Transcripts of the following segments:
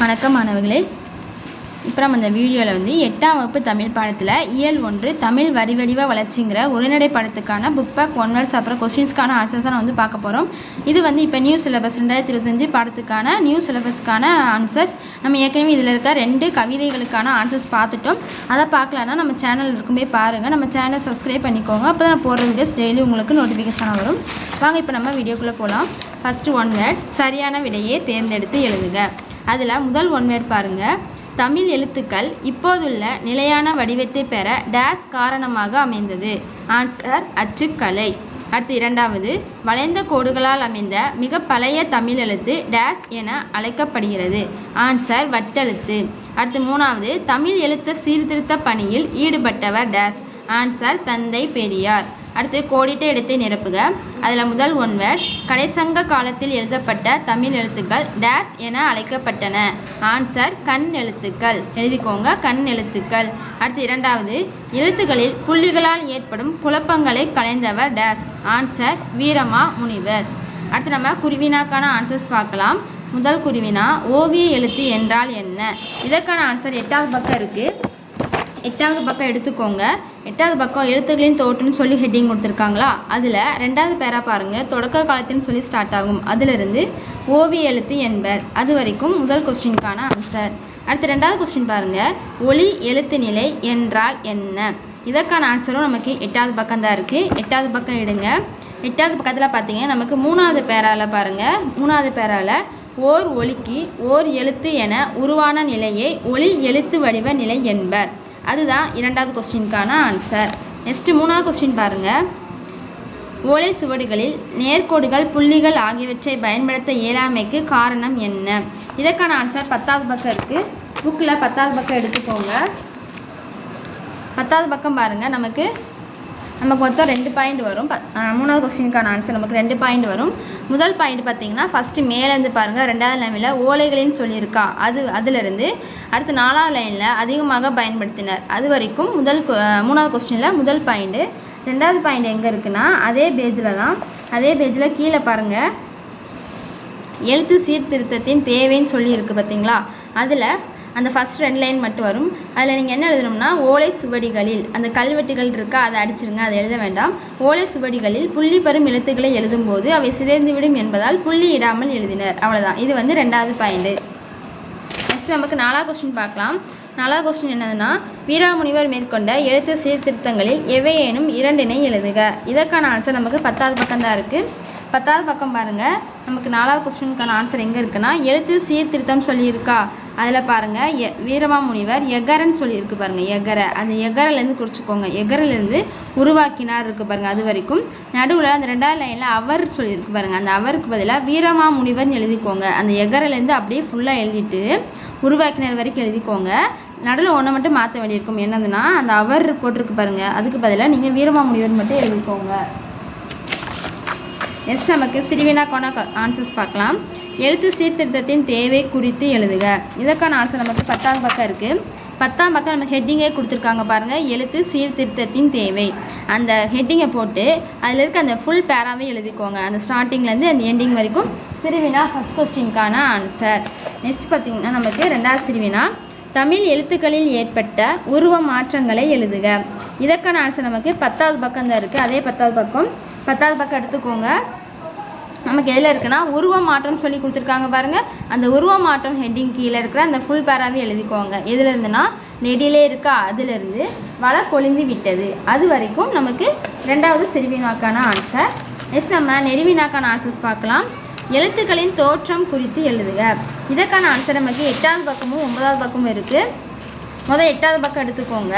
வணக்கம் மாணவர்களே. இப்போ நம்ம இந்த வீடியோவில் வந்து எட்டாம் வகுப்பு தமிழ் பாடத்தில் இயல் ஒன்று தமிழ் வரிவடிவ வளர்ச்சிங்கிற உரைநடை பாடத்துக்கான புக் பேக் ஒன் வேர்ட்ஸ் அப்புறம் கொஸ்டின்ஸ்க்கான ஆன்சர்ஸ் நான் வந்து பார்க்க போகிறோம் இது வந்து இப்போ நியூ சிலபஸ் ரெண்டாயிரத்தி இருபத்தஞ்சு பாடத்துக்கான நியூ சிலபஸ்க்கான ஆன்சர்ஸ் நம்ம ஏற்கனவே இதில் இருக்க ரெண்டு கவிதைகளுக்கான ஆன்சர்ஸ் பார்த்துட்டோம். அதை பார்க்கலன்னா நம்ம சேனல் இருக்குமே பாருங்கள் நம்ம சேனல் சப்ஸ்கிரைப் பண்ணிக்கோங்க. அப்போ தான் நான் போடுற வீடியோஸ் டெய்லி உங்களுக்கு நோட்டிஃபிகேஷனாக வரும். வாங்க இப்போ நம்ம வீடியோக்குள்ளே போகலாம் ஃபஸ்ட்டு ஒன் வேர்ட் சரியான விடையை தேர்ந்தெடுத்து எழுதுக. அதில் முதல் ஒன் பாருங்கள் தமிழ் எழுத்துக்கள் இப்போதுள்ள நிலையான வடிவத்தை பெற டேஸ் காரணமாக அமைந்தது. ஆன்சர் அச்சுக்கலை. அடுத்து இரண்டாவது வளைந்த கோடுகளால் அமைந்த மிக பழைய தமிழ் எழுத்து டேஸ் என அழைக்கப்படுகிறது. ஆன்சர் வட்டெழுத்து. அடுத்து மூணாவது தமிழ் எழுத்த சீர்திருத்த பணியில் ஈடுபட்டவர் டேஸ் ஆன்சர் தந்தை பெரியார். அடுத்து கோடிட்ட இடத்தை நிரப்புக. அதில் முதல் ஒன்வர் கடைசங்க காலத்தில் எழுதப்பட்ட தமிழ் எழுத்துக்கள் டேஸ் என அழைக்கப்பட்டன. ஆன்சர் கண் எழுத்துக்கள். எழுதிக்கோங்க கண் எழுத்துக்கள். அடுத்து இரண்டாவது எழுத்துக்களில் புள்ளிகளால் ஏற்படும் குழப்பங்களை கலைந்தவர் டேஸ். ஆன்சர் வீரமா முனிவர். அடுத்து நம்ம குருவினாக்கான ஆன்சர்ஸ் பார்க்கலாம். முதல் குருவினா ஓவிய எழுத்து என்றால் என்ன? இதற்கான ஆன்சர் எட்டாவது பக்கம் இருக்குது எட்டாவது பக்கம் எடுத்துக்கோங்க. எட்டாவது பக்கம் எழுத்துக்களின் தோற்றம்னு சொல்லி ஹெட்டிங் கொடுத்துருக்காங்களா? அதில் ரெண்டாவது பேரா பாருங்கள் தொடக்க காலத்தின்னு சொல்லி ஸ்டார்ட் ஆகும். அதிலிருந்து ஓவிய எழுத்து என்பர். அது வரைக்கும் முதல் கொஸ்டினுக்கான ஆன்சர் அடுத்து ரெண்டாவது கொஸ்டின் பாருங்கள் ஒளி எழுத்து நிலை என்றால் என்ன? இதற்கான ஆன்சரும் நமக்கு எட்டாவது பக்கம் தான் இருக்குது எட்டாவது பக்கம் எடுங்க. எட்டாவது பக்கத்தில் பார்த்தீங்கன்னா நமக்கு மூணாவது பேரால் பாருங்கள் மூணாவது பேரால் ஓர் ஒலிக்கு ஓர் எழுத்து என உருவான நிலையை ஒளி எழுத்து வடிவ நிலை என்பர். அதுதான் இரண்டாவது கொஸ்டினுக்கான ஆன்சர் நெக்ஸ்ட்டு மூணாவது கொஸ்டின் பாருங்கள் ஓலை சுவடுகளில் நேர்கோடுகள் புள்ளிகள் ஆகியவற்றை பயன்படுத்த இயலாமைக்கு காரணம் என்ன? இதற்கான ஆன்சர் பத்தாவது பக்கம் இருக்குது புக்கில் பத்தாவது பக்கம் எடுத்துக்கோங்க. பத்தாவது பக்கம் பாருங்கள் நமக்கு நமக்கு மொத்தம் ரெண்டு பாயிண்ட் வரும். மூணாவது கொஸ்டினுக்கான ஆன்சர் நமக்கு ரெண்டு பாயிண்ட் வரும். முதல் பாயிண்ட் பார்த்தீங்கன்னா ஃபஸ்ட்டு மேலேருந்து பாருங்கள் ரெண்டாவது லைனில் ஓலைகளின்னு சொல்லியிருக்கா. அது அதிலிருந்து அடுத்து நாலாவது லைனில் அதிகமாக பயன்படுத்தினர். அது வரைக்கும் முதல் மூணாவது கொஸ்டினில் முதல் பாயிண்ட்டு ரெண்டாவது பாயிண்ட் எங்கே இருக்குன்னா அதே பேஜில் தான். அதே பேஜில் கீழே பாருங்கள் எழுத்து சீர்திருத்தத்தின் தேவைன்னு சொல்லியிருக்கு பார்த்தீங்களா? அதில் அந்த ஃபஸ்ட் ரெண்டு லைன் மட்டும் வரும். அதில் நீங்கள் என்ன எழுதணும்னா ஓலை சுவடிகளில் அந்த கல்வெட்டுகள் இருக்கா அதை அடிச்சிருங்க அதை எழுத வேண்டாம். ஓலை சுவடிகளில் புள்ளி பெறும் எழுத்துக்களை எழுதும்போது அவை சிதைந்துவிடும் என்பதால் புள்ளி இடாமல் எழுதினர். அவ்வளோதான் இது வந்து ரெண்டாவது பாயிண்ட்டு நெக்ஸ்ட் நமக்கு நாலாவது கொஸ்டின் பார்க்கலாம். நாலாவது கொஸ்டின் என்னதுன்னா வீராமுனிவர் மேற்கொண்ட எழுத்து சீர்திருத்தங்களில் எவையேனும் இரண்டினை எழுதுக. இதற்கான ஆன்சர் நமக்கு பத்தாவது பக்கம் தான் இருக்குது பத்தாவது பக்கம் பாருங்கள் நமக்கு நாலாவது கொஸ்டினுக்கான ஆன்சர் எங்கே இருக்குன்னா எழுத்து சீர்திருத்தம் சொல்லியிருக்கா. அதில் பாருங்கள் எ வீரமாமுனிவர் எகரன்னு சொல்லியிருக்கு பாருங்கள் எகர. அந்த எகரிலேருந்து குறிச்சிக்கோங்க. எகரிலேருந்து உருவாக்கினார் இருக்குது பாருங்கள் அது வரைக்கும். நடுவில் அந்த ரெண்டாவது லைனில் அவர் சொல்லியிருக்கு பாருங்கள் அந்த அவருக்கு பதிலாக வீரமாமுனிவர்னு எழுதிக்கோங்க. அந்த எகரிலேருந்து அப்படியே ஃபுல்லாக எழுதிட்டு உருவாக்கினர் வரைக்கும் எழுதிக்கோங்க. நடுவில் ஒன்றை மட்டும் மாற்ற வேண்டியிருக்கும். என்னதுன்னா அந்த அவர் போட்டிருக்கு பாருங்கள் அதுக்கு பதிலாக நீங்கள் வீரமாமுனிவர் மட்டும் எழுதிக்கோங்க. நெக்ஸ்ட் நமக்கு சிறுவினா கொண்ட ஆன்சர்ஸ் பார்க்கலாம். எழுத்து சீர்திருத்தத்தின் தேவை குறித்து எழுதுக. இதற்கான ஆன்சர் நமக்கு பத்தாவது பக்கம் இருக்குது பத்தாம் பக்கம் நம்ம ஹெட்டிங்கே கொடுத்துருக்காங்க பாருங்கள் எழுத்து சீர்திருத்தத்தின் தேவை. அந்த ஹெட்டிங்கை போட்டு அதில் இருக்க அந்த ஃபுல் பேராவே எழுதிக்கோங்க. அந்த ஸ்டார்டிங்லேருந்து அந்த எண்டிங் வரைக்கும் சிறுவினா ஃபஸ்ட் கொஸ்டினுக்கான ஆன்சர் நெக்ஸ்ட் பார்த்திங்கன்னா நமக்கு ரெண்டாவது சிறுவினா தமிழ் எழுத்துக்களில் ஏற்பட்ட உருவ மாற்றங்களை எழுதுக. இதற்கான ஆன்சர் நமக்கு பத்தாவது பக்கம் தான் இருக்குது அதே பத்தாவது பக்கம். பத்தாவது பக்கம் எடுத்துக்கோங்க. நமக்கு எதில் இருக்குன்னா உருவ மாற்றம் சொல்லி கொடுத்துருக்காங்க பாருங்கள் அந்த உருவ மாற்றம் ஹெட்டிங் கீழே இருக்கிற அந்த ஃபுல் பேராவே எழுதிக்கோங்க. எதில் இருந்துன்னா நெடிலே இருக்கா அதிலிருந்து வள கொழிந்து விட்டது. அது வரைக்கும் நமக்கு ரெண்டாவது சிறுவினாக்கான ஆன்சர் நெக்ஸ்ட் நம்ம நெருவினாக்கான ஆன்சர்ஸ் பார்க்கலாம். எழுத்துக்களின் தோற்றம் குறித்து எழுதுக. இதற்கான ஆன்சர் நமக்கு எட்டாவது பக்கமும் ஒன்பதாவது பக்கமும் இருக்குது முதல் எட்டாவது பக்கம் எடுத்துக்கோங்க.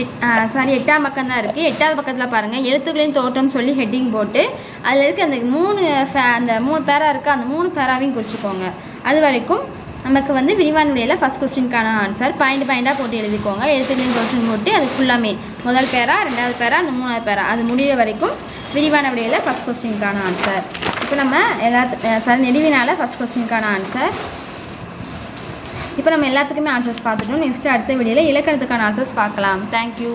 எட் சாரி எட்டாம் பக்கம் தான் இருக்குது எட்டாவது பக்கத்தில் பாருங்கள் எழுத்துக்களின் தோற்றம் சொல்லி ஹெட்டிங் போட்டு அதில் இருக்க அந்த மூணு ஃபே அந்த மூணு பேரா இருக்குது அந்த மூணு பேராவையும் குறிச்சிக்கோங்க. அது வரைக்கும் நமக்கு வந்து விரிவான விடையில் ஃபஸ்ட் கொஸ்டினுக்கான ஆன்சர் பாயிண்ட் பாயிண்டாக போட்டு எழுதிக்கோங்க. எழுத்துக்களின் தோற்றம் போட்டு அது ஃபுல்லாமே முதல் பேரா ரெண்டாவது பேரா அந்த மூணாவது பேரா. அது முடிகிற வரைக்கும் விரிவான விடையில் ஃபஸ்ட் கொஸ்டினுக்கான ஆன்சர் இப்போ நம்ம எல்லாத்து சாரி நெடுவினால் ஃபஸ்ட் கொஸ்டினுக்கான ஆன்சர் இப்போ நம்ம எல்லாத்துக்குமே ஆன்சர்ஸ் பார்த்துட்டோம். நெக்ஸ்ட் அடுத்த வீடியோவில் இலக்கணத்துக்கான ஆன்சர்ஸ் பார்க்கலாம். தேங்க்யூ